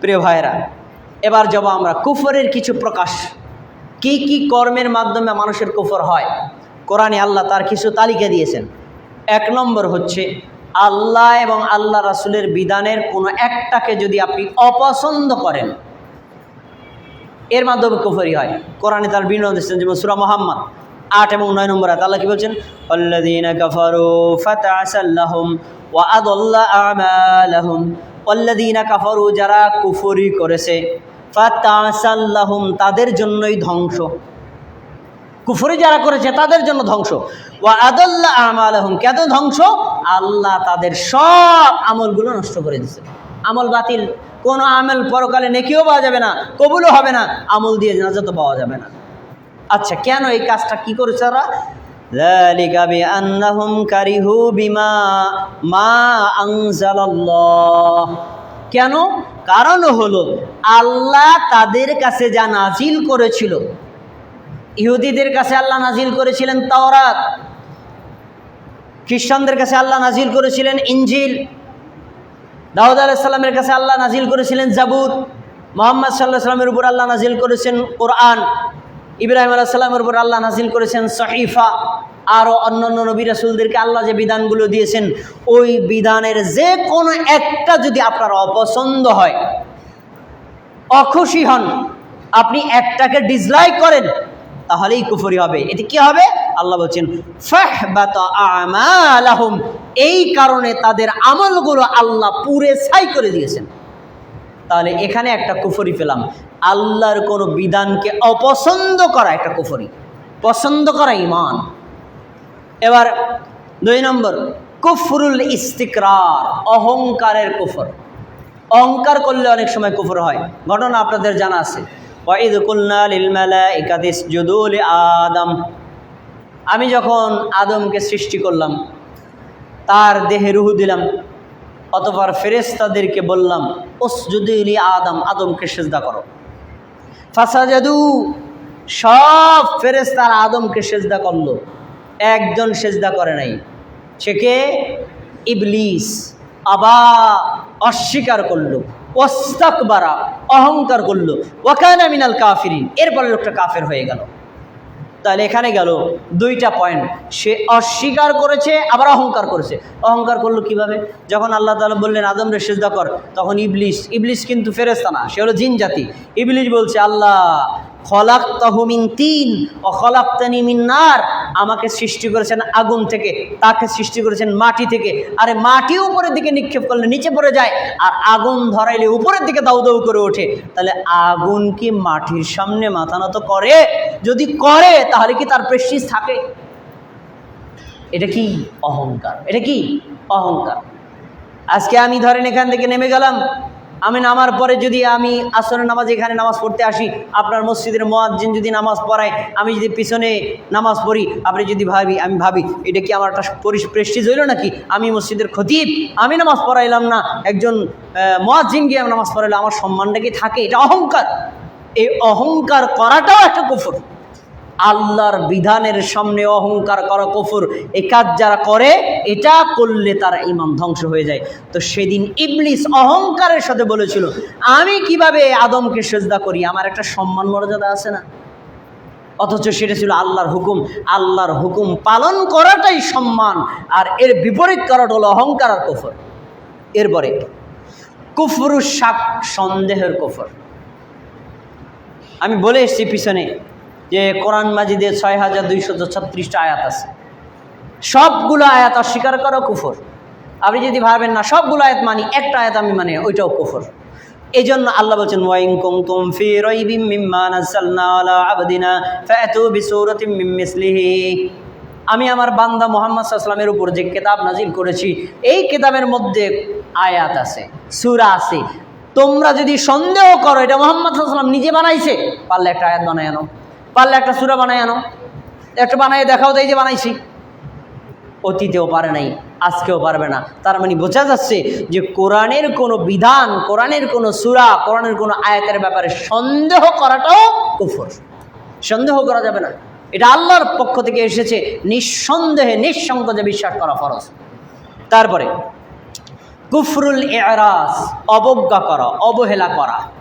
প্রিয় ভাইরা এবার যাব আমরা কুফরের কিছু প্রকাশ। কি কি কর্মের মাধ্যমে মানুষের কুফর হয়? কোরআনে আল্লাহ তার কিছু তালিকা দিয়েছেন। এক নম্বর হচ্ছে, আল্লাহ এবং আল্লাহ রাসুলের বিধানের কোনো একটাকে যদি আপনি অপছন্দ করেন, এর মাধ্যমে কুফরি হয়। কোরআনে তার বিনোদ দিচ্ছেন যেমন সুরা মোহাম্মদ, আট এবং নয় নম্বর আয়াত, আল্লাহ কি বলছেন? আল্লাযীনা কাফারু ফাতাসাল্লাহুম ওয়া আদাল্লা আমালাহুম। আল্লাযীনা কাফারু, যারা কুফরি করেছে, ফাতাসাল্লাহুম, তাদের জন্যই ধ্বংস। কুফরি যারা করেছে, তাদের জন্য ধ্বংস। ওয়া আদাল্লা আমালাহুম, কেন ধ্বংস? আল্লাহ তাদের সব আমলগুলো নষ্ট করে দিয়েছে। আমল বাতিল, কোনো আমল পরকালে নেকিও পাওয়া যাবে না, কবুলও হবে না, আমল দিয়ে নাজাতও পাওয়া যাবে না। আচ্ছা কেন এই কাজটা কি করেছে তারা? ذلك بأنهم كرهوا بما ما أنزل الله কেন কারণ হলো আল্লাহ তাদের কাছে যা নাজিল করেছিল ইহুদিদের কাছে আল্লাহ নাজিল করেছিলেন তাওরাত খ্রিস্টানদের কাছে আল্লাহ নাজিল করেছিলেন ইঞ্জিল দাউদ আলাইসাল্লামের কাছে আল্লাহ নাজিল করেছিলেন জাবুর মোহাম্মদ সাল্লাহ সাল্লামের উপর আল্লাহ নাজিল করেছেন কোরআন ইব্রাহিম আলাহ সাল্লামের উপর আল্লাহ নাজিল করেছেন সহিফা। আরও অন্যান্য নবী রাসুলদেরকে আল্লাহ যে বিধানগুলো দিয়েছেন, ওই বিধানের যে কোনো একটা যদি আপনার অপছন্দ হয়, অখুশি হন, আপনি একটাকে ডিসলাইক করেন, তাহলেই কুফরি হবে। এতে কি হবে? আল্লাহ বলছেন আমালাহুম এই কারণে তাদের আমলগুলো আল্লাহ পুরে ছাই করে দিয়েছেন। তাহলে এখানে একটা কুফরি পেলাম। আল্লাহর কোনো বিধানকে অপছন্দ করা একটা কুফরি। পছন্দ করা ইমান এবার দুই নম্বর, কুফরুল ইস্তিকরার, অহংকারের কুফর। অহংকার করলে অনেক সময় কুফর হয়। ঘটনা আপনাদের জানা আছে। আদম। আমি যখন আদমকে সৃষ্টি করলাম, তার দেহে রুহু দিলাম, অতপর ফেরেস্তাদেরকে বললাম ওসজুদুলি আদম, আদমকে সেজদা করো। ফাসাজাদু, সব ফেরেস্তার আদমকে সেজদা করল। একজন সেজদা করে নাই। সে কে? ইবলিস। আবা, অস্বীকার করল। অস্তাকবারা অহংকার করল। ওয়াকানা মিনাল কাফিরিন। এরপরে লোকটা কাফের হয়ে গেল। তাহলে এখানে গেল দুইটা পয়েন্ট সে অস্বীকার করেছে, আবার অহংকার করেছে। অহংকার করল কীভাবে? যখন আল্লাহ তালা বললেন, আদম রে সেজদা কর। তখন ইবলিশ ইবলিশ কিন্তু ফেরেস্তা না, সে হলো জিন জাতি। ইবলিশ বলছে, আল্লাহ খলাক তহমিন তিন ও খলাক্তানি মিন্নার আমাকে সৃষ্টি করেছেন আগুন থেকে, তাকে সৃষ্টি করেছেন মাটি থেকে। আরে মাটি উপরের দিকে নিক্ষেপ করলে নিচে পড়ে যায়, আর আগুন ধরাইলে উপরের দিকে দাউ দাউ করে ওঠে। তাহলে আগুন কি মাটির সামনে মাথা নত করে? যদি করে, তাহলে কি তার প্রেস্টিজ থাকে? এটা কি? অহংকার। এটা কি? অহংকার। আজকে আমি ধরেন এখান থেকে নেমে গেলাম আমি নামার পরে যদি আমি আসরের নামাজ এখানে নামাজ পড়তে আসি, আপনার মসজিদের মোয়াজ্জিন যদি নামাজ পড়ায়, আমি যদি পিছনে নামাজ পড়ি, আপনি যদি ভাবি, আমি ভাবি, এটা কি আমার একটা প্রেস্টিজ হইল নাকি? আমি মসজিদের খতিব, আমি নামাজ পড়াইলাম না। একজন মোয়াজ্জিন গিয়ে আমি নামাজ পড়াইলাম আমার সম্মানটা কি থাকে? এটা অহংকার। এই অহংকার করাটাও একটা কুফর। আল্লাহর বিধানের সামনে অহংকার করা কফর এই কাজ যারা করে, এটা করলে তার ইমাম ধ্বংস হয়ে যায়। তো সেদিন ইবলিস অহংকারের সাথে বলেছিল, আমি কীভাবে আদমকে সেজদা করি? আমার একটা সম্মান মর্যাদা আছে না? অথচ সেটা ছিল আল্লাহর হুকুম। আল্লাহর হুকুম পালন করাটাই সম্মান, আর এর বিপরীত করাটা হলো অহংকার আর কফর। এরপরে কুফরু শাক সন্দেহের কফর। আমি বলে এসেছি পিছনে যে কোরআন মাজিদে ছয় হাজার দুইশত ছত্রিশটা আয়াত আছে। সবগুলো আয়াত অস্বীকার করো কুফর। আপনি যদি ভাবেন না, সবগুলো আয়াত মানি, একটা আয়াত আমি মানে ওইটাও কুফর। এই জন্য আল্লাহ বলছেন, ওয়াইন কুমতুম ফি রাইবিম মিম্মা নাযালনা আবদিনা ফাতু বিসূরাতিম মিসলিহি। আমি আমার বান্দা মোহাম্মদ সাল্লামের উপর যে কিতাব নাজিল করেছি, এই কিতাবের মধ্যে আয়াত আছে, সূরা আছে। তোমরা যদি সন্দেহ করো, এটা মোহাম্মদ সাল্লাম নিজে বানাইছে, পারলে একটা আয়াত বানায় আনো। পারলে একটা সুরা বানায় আনো। একটা বানাই, দেখাও দেয় যে বানাইছি। অতীতেও পারে নাই, আজকেও পারবে না। তার মানে বোঝা যাচ্ছে যে কোরআনের কোনো বিধান, কোরআনের কোনো সুরা, কোরআনের কোনো আয়াতের ব্যাপারে সন্দেহ করাটাও কুফর। সন্দেহ করা যাবে না। এটা আল্লাহর পক্ষ থেকে এসেছে, নিঃসন্দেহে নিঃসংকোচে বিশ্বাস করা ফরজ। তারপরে, কুফরুল এরাস অবজ্ঞা করা, অবহেলা করা।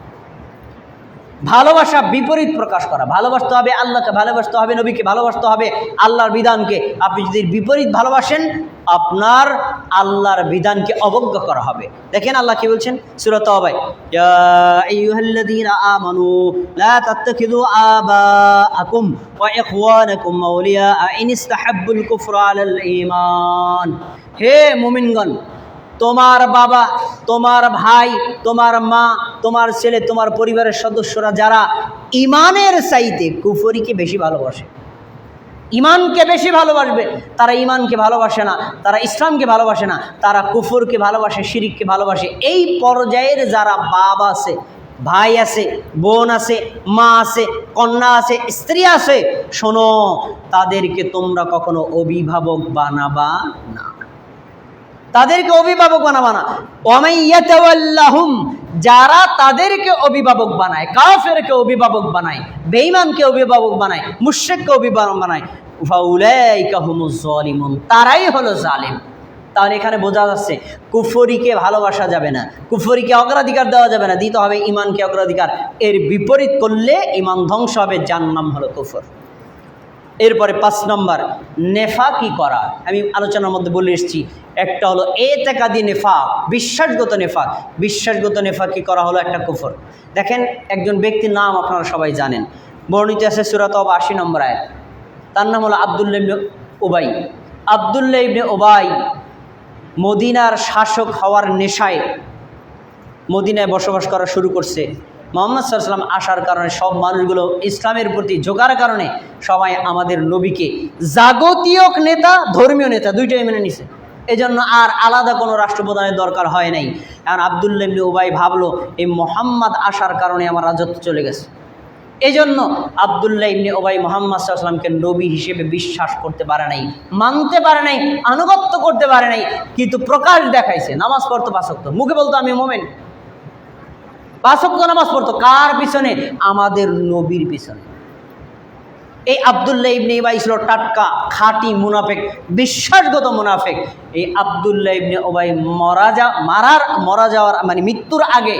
ভালোবাসা বিপরীত প্রকাশ করা। ভালোবাসতে হবে আল্লাহকে, ভালোবাসতে হবে নবীকে, ভালোবাসতে হবে আল্লাহর বিধানকে। আপনি যদি বিপরীত ভালোবাসেন, আপনার আল্লাহর বিধানকে অবজ্ঞা করা হবে। দেখেন আল্লাহ কি বলছেন? সুরত হে মুমিনগণ তোমার বাবা, তোমার ভাই, তোমার মা, তোমার ছেলে, তোমার পরিবারের সদস্যরা যারা ইমানের চাইতে কুফরিকে বেশি ভালোবাসে, ইমানকে বেশি ভালোবাসবে, তারা ইমানকে ভালোবাসে না, তারা ইসলামকে ভালোবাসে না, তারা কুফুরকে ভালোবাসে, শিরিককে ভালোবাসে। এই পর্যায়ের যারা বাপ আছে, ভাই আছে, বোন আছে, মা আছে, কন্যা আছে, স্ত্রী আছে, শোনো, তাদেরকে তোমরা কখনো অভিভাবক বানাবা না। তাদেরকে অভিভাবক বানাবা না। ওয়ামাইয়াতাওয়াল্লাহুম যারা তাদেরকে অভিভাবক বানায়, কাফেরকে অভিভাবক বানায়, বেঈমানকে অভিভাবক বানায়, মুশরিককে অভিভাবক বানায়, ফাউলাইকা হুমুজ জালিমুন তারাই হলো জালিম। তাহলে এখানে বোঝা যাচ্ছে, কুফরিকে ভালোবাসা যাবে না, কুফরিকে অগ্রাধিকার দেওয়া যাবে না, দিতে হবে ইমানকে অগ্রাধিকার। এর বিপরীত করলে ইমান ধ্বংস হবে যার নাম হলো কুফর। এরপরে পাঁচ নম্বর নেফা কি করা। আমি আলোচনার মধ্যে বলে এসেছি, একটা হলো এ তেকাদি নেফা, বিশ্বাসগত নেফা। বিশ্বাসগত নেফা কি করা হলো? একটা কুফর। দেখেন, একজন ব্যক্তির নাম আপনারা সবাই জানেন। বর্ণিত আছে সুরাত আশি নম্বর আয় তার নাম হলো আবদুল্লা ইবনে ওবাই আবদুল্লা ইবনে ওবাই মদিনার শাসক হওয়ার নেশায় মদিনায় বসবাস করা শুরু করছে। মোহাম্মদ সাল্লাম আসার কারণে সব মানুষগুলো ইসলামের প্রতি ঝোঁকার কারণে সবাই আমাদের নবীকে জাগতীয় নেতা, ধর্মীয় নেতা দুইটাই মেনে নিছে। এজন্য আর আলাদা কোনো রাষ্ট্রপ্রধানের দরকার হয় নাই। কারণ আবদুল্লা ইবনে উবাই ভাবলো এই মোহাম্মদ আসার কারণে আমার রাজত্ব চলে গেছে। এই জন্য আবদুল্লাহ ইবনে ওবাই মোহাম্মদ সাল্লামকে নবী হিসেবে বিশ্বাস করতে পারে নাই, মানতে পারে নাই, আনুগত্য করতে পারে নাই, কিন্তু প্রকাশ দেখাইছে, নামাজ পড়তো পাশক্ত মুখে বলতো, আমি মোমেন। পাশক্ত নামাজ পড়তো। কার পিছনে? আমাদের নবীর পিছনে। এই আবদুল্লাহ ইবনে ইবাই ছিল টাটকা, খাঁটি মুনাফেক, বিশ্বাসগত মুনাফেক। এই আবদুল্লাহ ইবনে ওবাই মরা যা, মারার, মরা যাওয়ার মানে মৃত্যুর আগে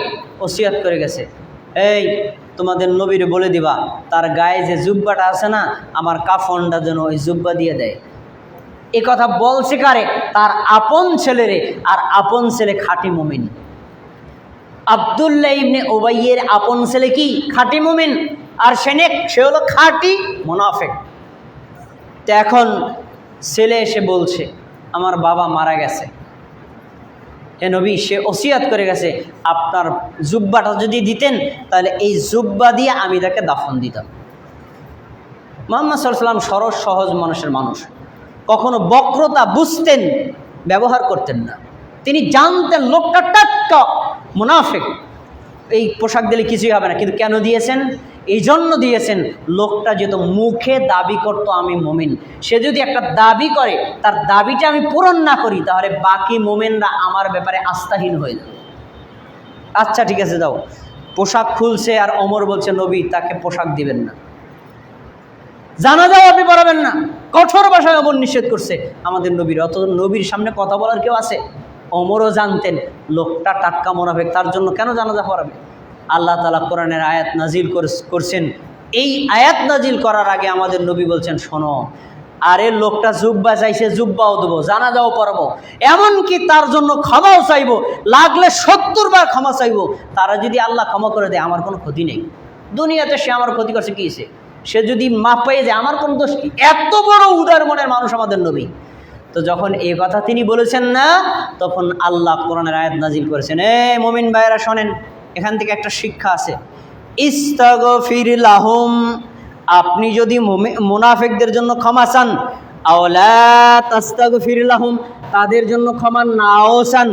ওসিয়াত করে গেছে। এই, তোমাদের নবীর বলে দিবা, তার গায়ে যে জুব্বাটা আছে না, আমার কাফনটা যেন ওই জুব্বা দিয়ে দেয়। এ কথা বলছে কারে? তার আপন ছেলেরে, আর আপন ছেলে খাঁটি মুমিন। আবদুল্লাহ ইবনে ওবাইয়ের আপন ছেলে কি? খাঁটি মুমিন। আর সেনেক, সে হলো খাঁটি মোনাফেক। তো এখন ছেলে এসে বলছে, আমার বাবা মারা গেছে। হে নবী, সে ওসিয়াত করে গেছে। আপনার জুব্বাটা যদি দিতেন, তাহলে এই জুব্বা দিয়ে আমি তাকে দাফন দিতাম। মোহাম্মদ সাল্লাম সরস, সহজ মানুষের মানুষ। কখনো বক্রতা বুঝতেন, ব্যবহার করতেন না। তিনি জানতেন লোকটা টাটকা মুনাফেক। এই পোশাক দিলে কিছুই হবে না, কিন্তু কেন দিয়েছেন? এই জন্য দিয়েছেন, লোকটা যেহেতু মুখে দাবি করতো আমি মোমিন। সে যদি একটা দাবি করে, তার দাবিটা আমি পূরণ না করি, তাহলে বাকি মোমেনরা আমার ব্যাপারে আস্থাহীন হয়ে যাবে। আচ্ছা ঠিক আছে দাও পোশাক খুলছে আর অমর বলছে, নবী, তাকে পোশাক দিবেন না। জানা যাও আপনি পড়াবেন না। কঠোর ভাষায় অমর নিষেধ করছে আমাদের নবীর। অত নবীর সামনে কথা বলার কেউ আছে? অমরও জানতেন, লোকটা টাটকা মোনাফেক, তার জন্য কেন জানাজা পড়াবে? আল্লাহ তালা কোরআনের আয়াত নাজিল কর- করছেন। এই আয়াত নাজিল করার আগে আমাদের নবী বলছেন, শোনো, আরে লোকটা জুব্বা চাইছে, জুব্বাও দেবো জানা যাও পড়াবো। এমনকি তার জন্য ক্ষমাও চাইব, লাগলে সত্তর বার ক্ষমা চাইব। তারা যদি আল্লাহ ক্ষমা করে দেয়, আমার কোনো ক্ষতি নেই। দুনিয়াতে সে আমার ক্ষতি করছে, কি সে? সে যদি মাপ পেয়ে যায়, আমার কোনো দোষ কি? এত বড় উদার মনের মানুষ আমাদের নবী। তো যখন এই কথা তিনি বলেছেন না, তখন আল্লাহ কোরআনের আয়াত নাজিল করেছেন। এ মমিন ভাইয়েরা শোনেন, এখান থেকে একটা শিক্ষা আছে। ইস্তাগফির আপনি যদি মুনাফিকদের জন্য ক্ষমা চান, আওলা তাস্তাগফির লাহুম, তাদের জন্য ক্ষমা নাও চান।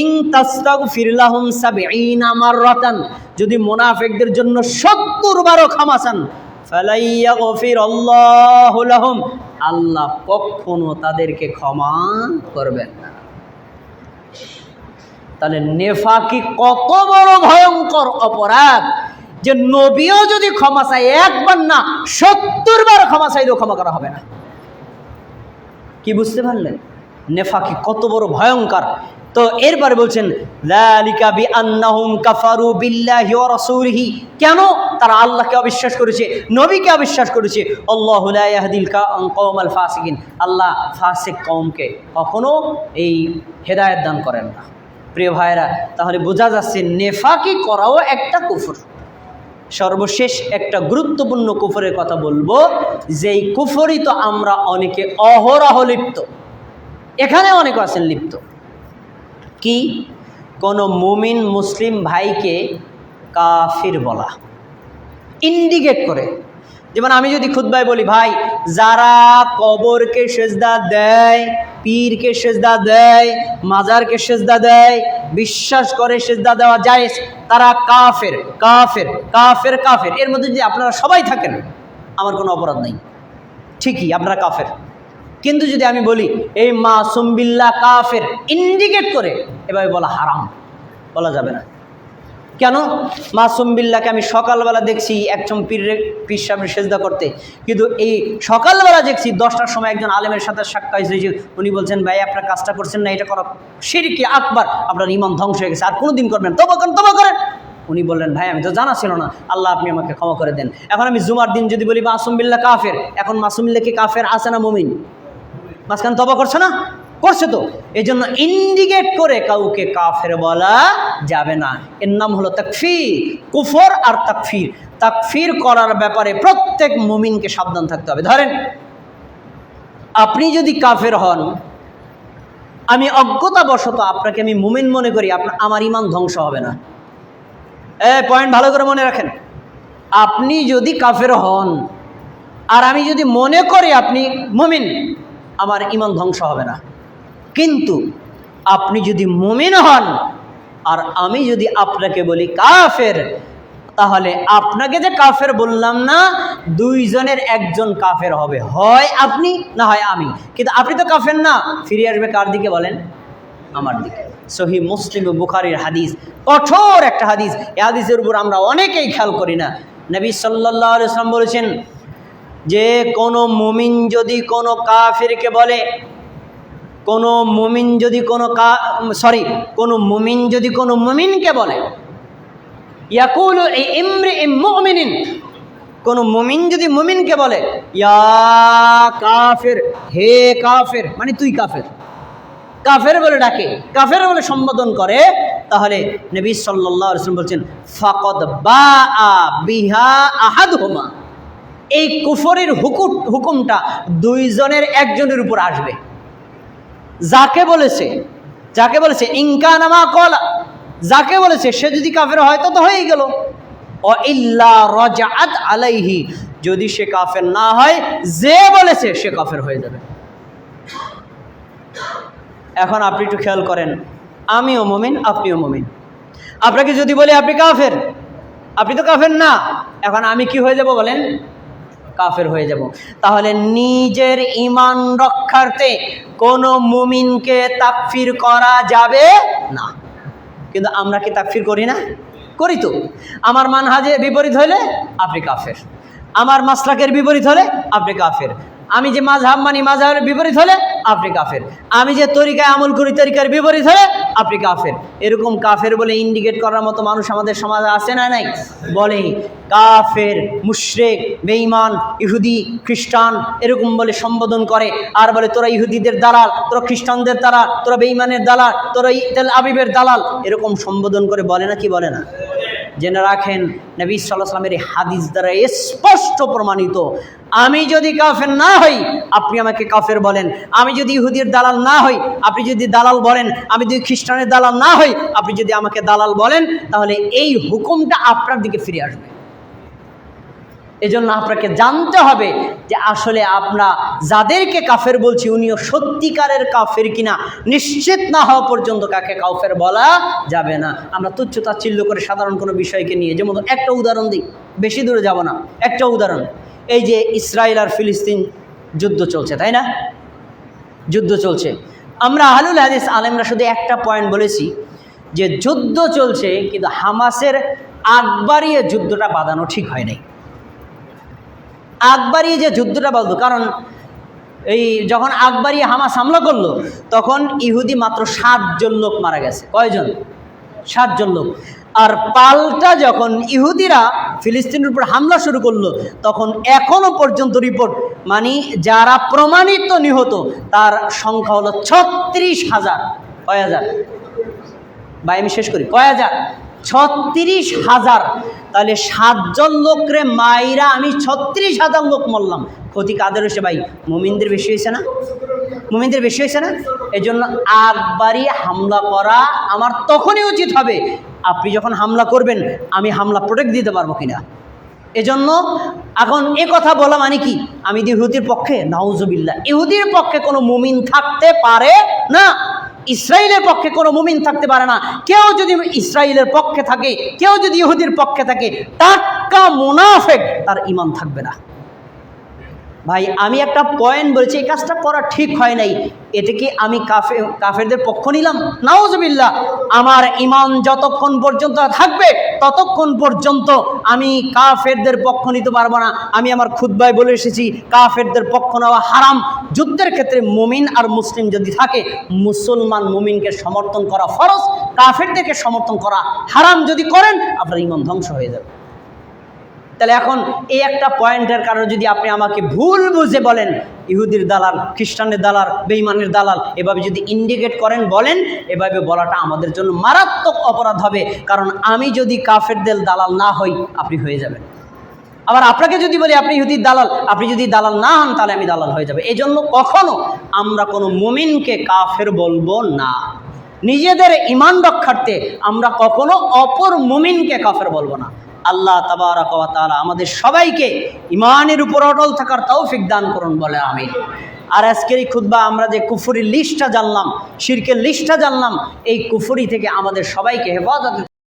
ইং তাস্তাগফির লাহুম সাবঈনা মাররাতান, যদি মুনাফিকদের জন্য 70 বারও ক্ষমা চান আল্লাহু কখনো তাদেরকে ক্ষমা করবেন না। তাহলে নেফাকি কত বড় ভয়ঙ্কর অপরাধ যে নবীও যদি ক্ষমা চায়, একবার না, সত্তর বার ক্ষমা চাইলেও ক্ষমা করা হবে না। কি বুঝতে পারলেন? নেফাকি কত বড় ভয়ঙ্কর তো এরপরে বলছেন কেন? তারা আল্লাহকে অবিশ্বাস করেছে, নবীকে অবিশ্বাস করেছে। আল্লাহু ফাসিক কওমকে কখনো এই হেদায়েত দান করেন না। প্রিয় ভাইরা তাহলে বোঝা যাচ্ছে নেফাকি করাও একটা কুফর। সর্বশেষ একটা গুরুত্বপূর্ণ কুফরের কথা বলব, যেই কুফরই তো আমরা অনেকে অহরহ লিপ্ত। এখানে অনেকে আছেন লিপ্ত। কি? কোনো মুমিন মুসলিম ভাইকে কাফির বলা। ইন্ডিকেট করে। যেমন আমি যদি খুদ্ায় বলি, ভাই, যারা কবরকে সেজদা দেয়, পীরকে সেজদা দেয়, মাজারকে সেজদা দেয়, বিশ্বাস করে সেজদা দেওয়া যায় তারা কাফের কাফের কাফের কাফের। এর মধ্যে যদি আপনারা সবাই থাকেন, আমার কোনো অপরাধ নেই। ঠিকই, আপনারা কাফের। কিন্তু যদি আমি বলি, এই মাসুম বিল্লাহ কাফের ইন্ডিকেট করে, এভাবে বলা হারাম। বলা যাবে না। কেন? মাসুম বিল্লাহকে আমি সকালবেলা দেখছি একজন পীর পীর সাহেবের সেজদা করতে। কিন্তু এই সকালবেলা দেখছি দশটার সময় একজন আলেমের সাথে সাক্ষাৎ হয়েছে উনি বলছেন, ভাই, আপনার কাজটা করছেন না, এটা করা। সিরিকি আকবার, আপনার ইমান ধ্বংস হয়ে গেছে, আর কোনোদিন করবেন তবা করেন তবা করেন। উনি বললেন, ভাই, আমি তো জানা ছিল না। আল্লাহ আপনি আমাকে ক্ষমা করে দেন। এখন আমি জুমার দিন যদি বলি, মাসুম বিল্লাহ কাফের এখন মাসুম বিল্লাহ কি কাফের? আছে না মুমিন? মাঝখানে তবা করছে না? করছে তো। এই জন্য ইন্ডিকেট করে কাউকে কাফের বলা যাবে না। এর নাম হলো তাকফির, কুফর আর তাকফির। তাকফির করার ব্যাপারে প্রত্যেক মুমিনকে সাবধান থাকতে হবে। ধরেন, আপনি যদি কাফের হন, আমি অজ্ঞতাবশত আপনাকে আমি মুমিন মনে করি আপনার আমার ইমান ধ্বংস হবে না। এ পয়েন্ট ভালো করে মনে রাখেন। আপনি যদি কাফের হন, আর আমি যদি মনে করি আপনি মুমিন আমার ইমান ধ্বংস হবে না। কিন্তু আপনি যদি মুমিন হন, আর আমি যদি আপনাকে বলি কাফের, তাহলে আপনাকে যে কাফের বললাম না, দুইজনের একজন কাফের হবে। হয় আপনি, না হয় আমি। কিন্তু আপনি তো কাফের না। ফিরে আসবে কার দিকে বলেন? আমার দিকে। সহি মুসলিম বুখারির হাদিস। কঠোর একটা হাদিস। এ হাদিসের উপর আমরা অনেকেই খেয়াল করি না। নবী সাল্লাহ ইসলাম বলেছেন যে কোনো মুমিন যদি কোনো কাফিরকে বলে, কোনো মুমিন যদি কোনো কা, সরি, কোনো মুমিন যদি কোনো মুমিনকে বলে, ইয়াকুল ইমরে মুমিনিন, কোনো মুমিন যদি মুমিনকে বলে, ইয়া কাফের, হে কাফের মানে তুই কাফের কাফের বলে ডাকে, কাফের বলে সম্বোধন করে, তাহলে নবী সাল্লাহ বলছেন, ফাকদ বা বিহা আহাদ হোমা এই কুফরের হুকুম, হুকুমটা দুইজনের একজনের উপর আসবে। যাকে বলেছে যাকে বলেছে ইনকা নামা কলা যাকে বলেছে, সে যদি কাফের হয়, তো হয়েই গেল। ইল্লা রজাআত আলাইহি যদি সে কাফের না হয়, যে বলেছে, সে কাফের হয়ে যাবে। এখন আপনি একটু খেয়াল করেন, আমিও মমিন, আপনিও মমিন। আপনাকে যদি বলি, আপনি কাফের আপনি তো কাফের না। এখন আমি কি হয়ে যাব বলেন? কাফের হয়ে যাব। তাহলে নিজের ইমান রক্ষার্থে কোনো মুমিনকে তাকফির করা যাবে না। কিন্তু আমরা কি তাকফির করি না? করি তো। আমার মানহাজে বিপরীত হলে আপনি কাফের। আমার মাসলাকের বিপরীত হলে আপনি কাফের। আমি যে মাঝহাব মানি মাঝহাবের বিপরীত হলে আপনি কাফের। আমি যে তরিকায় আমল করি তরিকার বিপরীত হলে আপনি কাফের। এরকম কাফের বলে ইন্ডিকেট করার মতো মানুষ আমাদের সমাজে আছে না নাই? বলে কাফের, মুশরেক, বেঈমান, ইহুদি, খ্রিস্টান এরকম বলে সম্বোধন করে। আর বলে, তোরা ইহুদিদের দালাল, তোরা খ্রিস্টানদের দালাল, তোরা বেঈমানের দালাল, তোরা আবিবের দালাল, এরকম সম্বোধন করে বলে না কি বলে না? জেনে রাখেন, নবী সাল্লাহ সাল্লামের হাদিস দ্বারা স্পষ্ট প্রমাণিত। আমি যদি কাফের না হই, আপনি আমাকে কাফের বলেন। আমি যদি ইহুদির দালাল না হই, আপনি যদি দালাল বলেন। আমি যদি খ্রিস্টানের দালাল না হই, আপনি যদি আমাকে দালাল বলেন, তাহলে এই হুকুমটা আপনার দিকে ফিরে আসবে। এজন্য আপনাকে জানতে হবে যে আসলে আমরা যাদেরকে কাফের বলছি, উনিও সত্যিকারের কাফের কিনা, নিশ্চিত না হওয়া পর্যন্ত কাকে কাফের বলা যাবে না। আমরা তুচ্ছ তাচ্ছিল্য করে সাধারণ কোনো বিষয়কে নিয়ে, যেমন একটা উদাহরণ দিই, বেশি দূরে যাব না, একটা উদাহরণ, এই যে ইসরায়েল আর ফিলিস্তিন যুদ্ধ চলছে, তাই না? যুদ্ধ চলছে। আমরা আহলুল হাদিস আলেমরা শুধু একটা পয়েন্ট বলেছি যে যুদ্ধ চলছে, কিন্তু হামাসের আকবারিয়ে যুদ্ধটা বাঁধানো ঠিক হয় নাই। আকবারই যে যুদ্ধটা বলতো, কারণ এই যখন আকবরী হামাস হামলা করল, তখন ইহুদি মাত্র সাতজন লোক মারা গেছে। কয়জন? সাতজন লোক। আর পাল্টা যখন ইহুদিরা ফিলিস্তিনের উপর হামলা শুরু করল, তখন এখনও পর্যন্ত রিপোর্ট মানে যারা প্রমাণিত নিহত, তার সংখ্যা হলো ছত্রিশ হাজার। কয় হাজার? ভাই, আমি শেষ করি। কয় হাজার? ছত্রিশ হাজার। তাহলে সাতজন লোকরে মাইরা আমি ছত্রিশ হাজার লোক মরলাম। ক্ষতি কাদের হয়েছে ভাই? মুমিনদের বেশি হয়েছে না? মুমিনদের বেশি হয়েছে না? এই জন্য আকবারি হামলা করা আমার তখনই উচিত হবে। আপনি যখন হামলা করবেন, আমি হামলা প্রোটেক্ট দিতে পারব কিনা? এজন্য এখন এ কথা বলা মানে কি? আমি ইহুদির পক্ষে, নাউজুবিল্লাহ, ইহুদির পক্ষে কোনো মুমিন থাকতে পারে না। ইসরায়েলের পক্ষে কোনো মুমিন থাকতে পারে না। কেউ যদি ইসরায়েলের পক্ষে থাকে, কেউ যদি ইহুদির পক্ষে থাকে, টাটকা মুনাফেক, তার ইমান থাকবে না। ভাই, আমি একটা পয়েন্ট বলছি, এই কাজটা করা ঠিক হয় নাই। এতে কি আমি কাফে, কাফেরদের পক্ষ নিলাম? নাওজবিল্লা আমার ইমান যতক্ষণ পর্যন্ত থাকবে, ততক্ষণ পর্যন্ত আমি কাফেরদের পক্ষ নিতে পারব না। আমি আমার খুদ্বায় বলে এসেছি, কাফেরদের পক্ষ নেওয়া হারাম। যুদ্ধের ক্ষেত্রে মুমিন আর মুসলিম যদি থাকে, মুসলমান মুমিনকে সমর্থন করা ফরজ, কাফেরদেরকে সমর্থন করা হারাম। যদি করেন, আপনার ইমান ধ্বংস হয়ে যাবে। তাহলে এখন এই একটা পয়েন্টের কারণে যদি আপনি আমাকে ভুল বুঝে বলেন, ইহুদির দালাল, খ্রিস্টানের দালাল বেইমানের দালাল, এভাবে যদি ইন্ডিকেট করেন, বলেন, এভাবে বলাটা আমাদের জন্য মারাত্মক অপরাধ হবে। কারণ আমি যদি কাফেরদের দালাল না হই, আপনি হয়ে যাবেন। আবার আপনাকে যদি বলি, আপনি ইহুদির দালাল, আপনি যদি দালাল না হন, তাহলে আমি দালাল হয়ে যাবে। এই জন্য কখনো আমরা কোনো মুমিনকে কাফের বলব না। নিজেদের ইমান রক্ষার্থে আমরা কখনো অপর মুমিনকে কাফের বলব না। আল্লাহ তাবারাক ওয়া তাআলা আমাদের সবাইকে ইমানের উপর অটল থাকার তৌফিক দান করুন বলে আমি আর আজকের এই খুতবা আমরা যে কুফুরির লিস্টটা জানলাম, শিরকের লিস্টটা জানলাম, এই কুফুরি থেকে আমাদের সবাইকে হেফাজত